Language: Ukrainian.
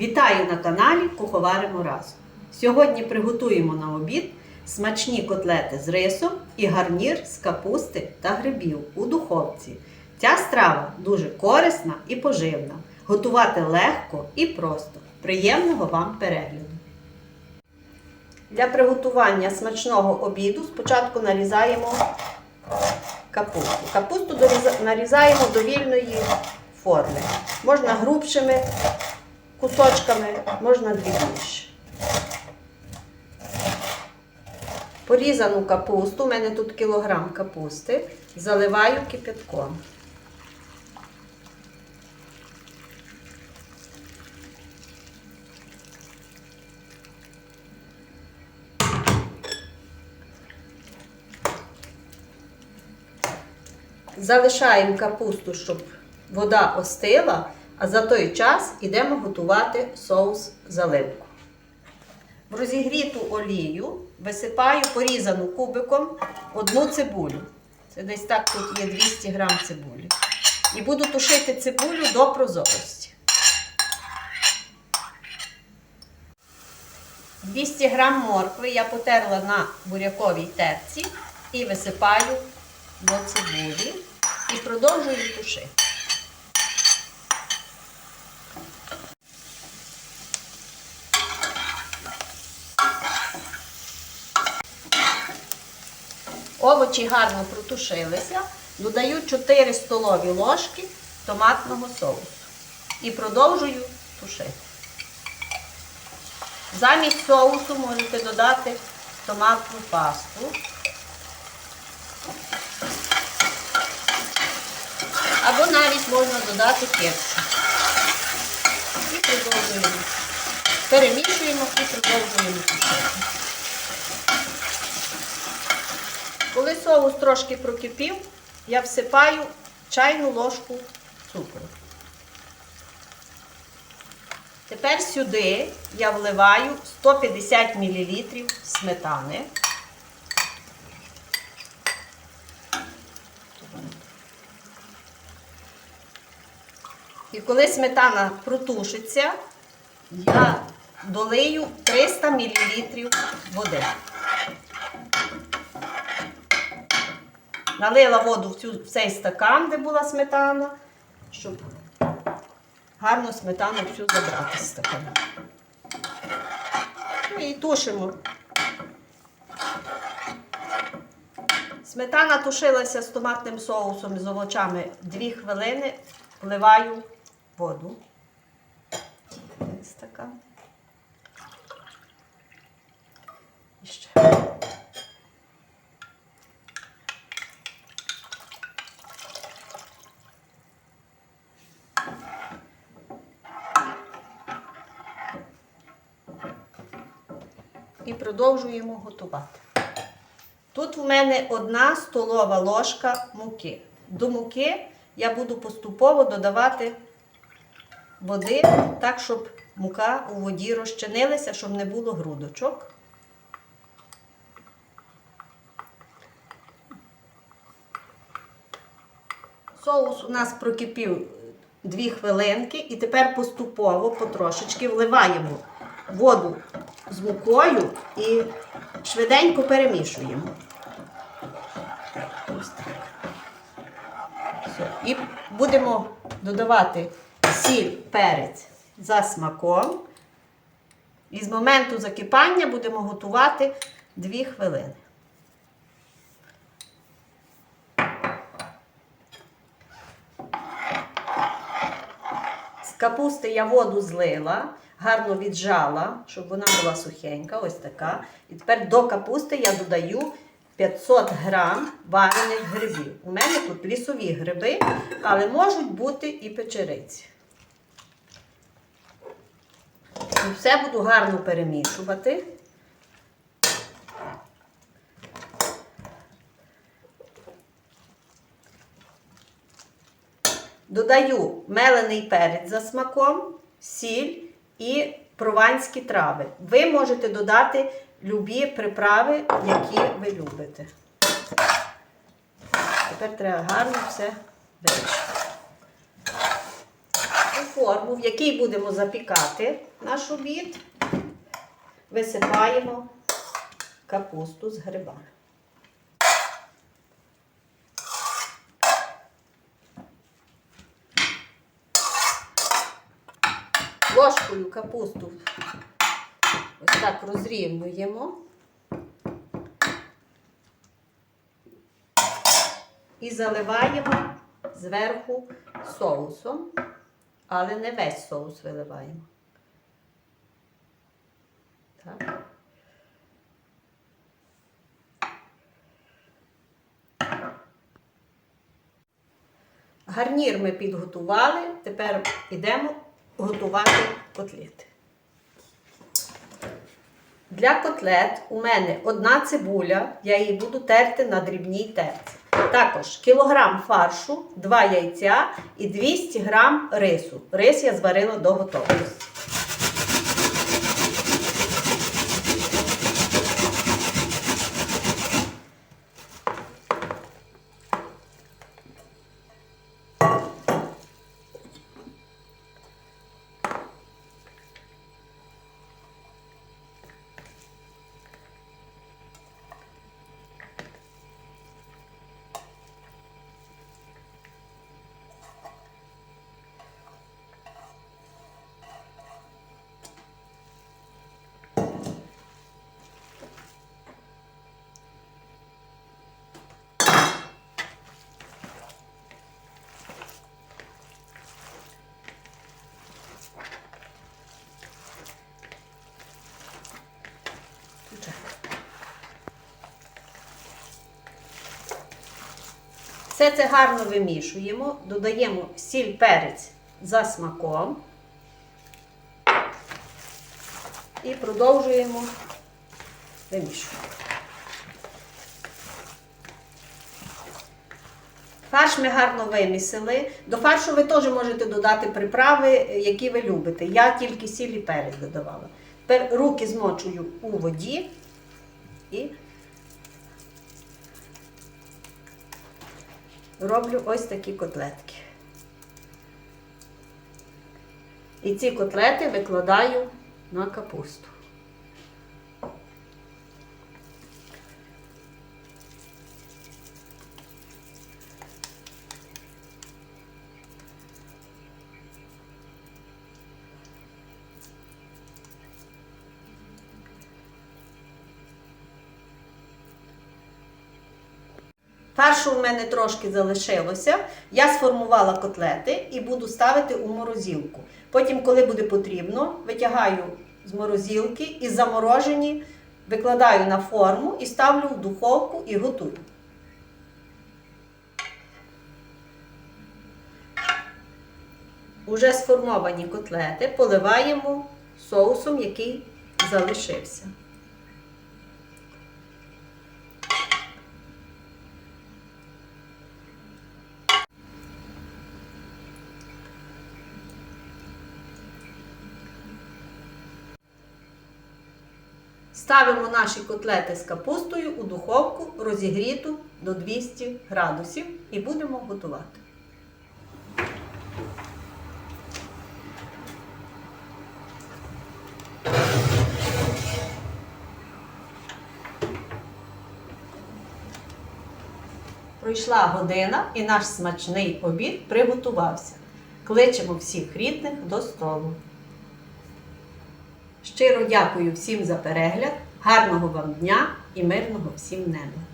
Вітаю на каналі Куховаримо разом. Сьогодні приготуємо на обід смачні котлети з рисом і гарнір з капусти та грибів у духовці. Ця страва дуже корисна і поживна. Готувати легко і просто. Приємного вам перегляду! Для приготування смачного обіду спочатку нарізаємо капусту. Капусту нарізаємо до вільної форми. Можна грубшими кусочками, можна дрібніше. Порізану капусту, у мене тут кілограм капусти, заливаю кипятком. Залишаємо капусту, щоб вода остила, а за той час йдемо готувати соус заливку. В розігріту олію висипаю порізану кубиком одну цибулю. Це десь так тут є 200 грам цибулі. І буду тушити цибулю до прозорості. 200 грам моркви я потерла на буряковій терці і висипаю до цибулі і продовжую тушити. Овочі гарно протушилися. Додаю 4 столові ложки томатного соусу і продовжую тушити. Замість соусу можете додати томатну пасту. Або навіть можна додати кетчуп. І продовжуємо. Перемішуємо і продовжуємо тушити. Коли соус трошки прокипів, я всипаю чайну ложку цукру. Тепер сюди я вливаю 150 мл сметани. І коли сметана протушиться, я долию 300 мл води. Налила воду в, цю, в цей стакан, де була сметана, щоб гарно сметану всю забрати з стакана. Ну і тушимо. Сметана тушилася з томатним соусом з овочами 2 хвилини, вливаю воду. Стакан. І ще. І продовжуємо готувати. Тут в мене одна столова ложка муки. До муки я буду поступово додавати води, так, щоб мука у воді розчинилася, щоб не було грудочок. Соус у нас прокипів 2 хвилинки, і тепер поступово потрошечки вливаємо воду з мукою і швиденько перемішуємо. Ось так. Все. І будемо додавати сіль, перець за смаком. І з моменту закипання будемо готувати 2 хвилини. Капусти я воду злила, гарно віджала, щоб вона була сухенька, ось така. І тепер до капусти я додаю 500 грам варених грибів. У мене тут лісові гриби, але можуть бути і печериці. Все буду гарно перемішувати. Додаю мелений перець за смаком, сіль і прованські трави. Ви можете додати любі приправи, які ви любите. Тепер треба гарно все вирішити. форму, в якій будемо запікати наш обід, висипаємо капусту з грибами. Ложкою капусту ось так розрівнюємо. І заливаємо зверху соусом, але не весь соус виливаємо. Так. Гарнір ми підготували, тепер йдемо готувати котлети. Для котлет у мене одна цибуля, я її буду терти на дрібній терці. Також кілограм фаршу, 2 яйця і 200 грам рису. Рис я зварила до готовності. Все це гарно вимішуємо, додаємо сіль перець за смаком і продовжуємо вимішувати. Фарш ми гарно вимісили. До фаршу ви теж можете додати приправи, які ви любите. Я тільки сіль і перець додавала. Тепер руки змочую у воді і роблю ось такі котлетки. І ці котлети викладаю на капусту. Фаршу у мене трошки залишилося. Я сформувала котлети і буду ставити у морозилку. Потім, коли буде потрібно, витягаю з морозилки і заморожені викладаю на форму і ставлю в духовку і готую. Уже сформовані котлети поливаємо соусом, який залишився. Ставимо наші котлети з капустою у духовку розігріту до 200 градусів і будемо готувати. Пройшла година і наш смачний обід приготувався. Кличемо всіх рідних до столу. Щиро дякую всім за перегляд, гарного вам дня і мирного всім неба!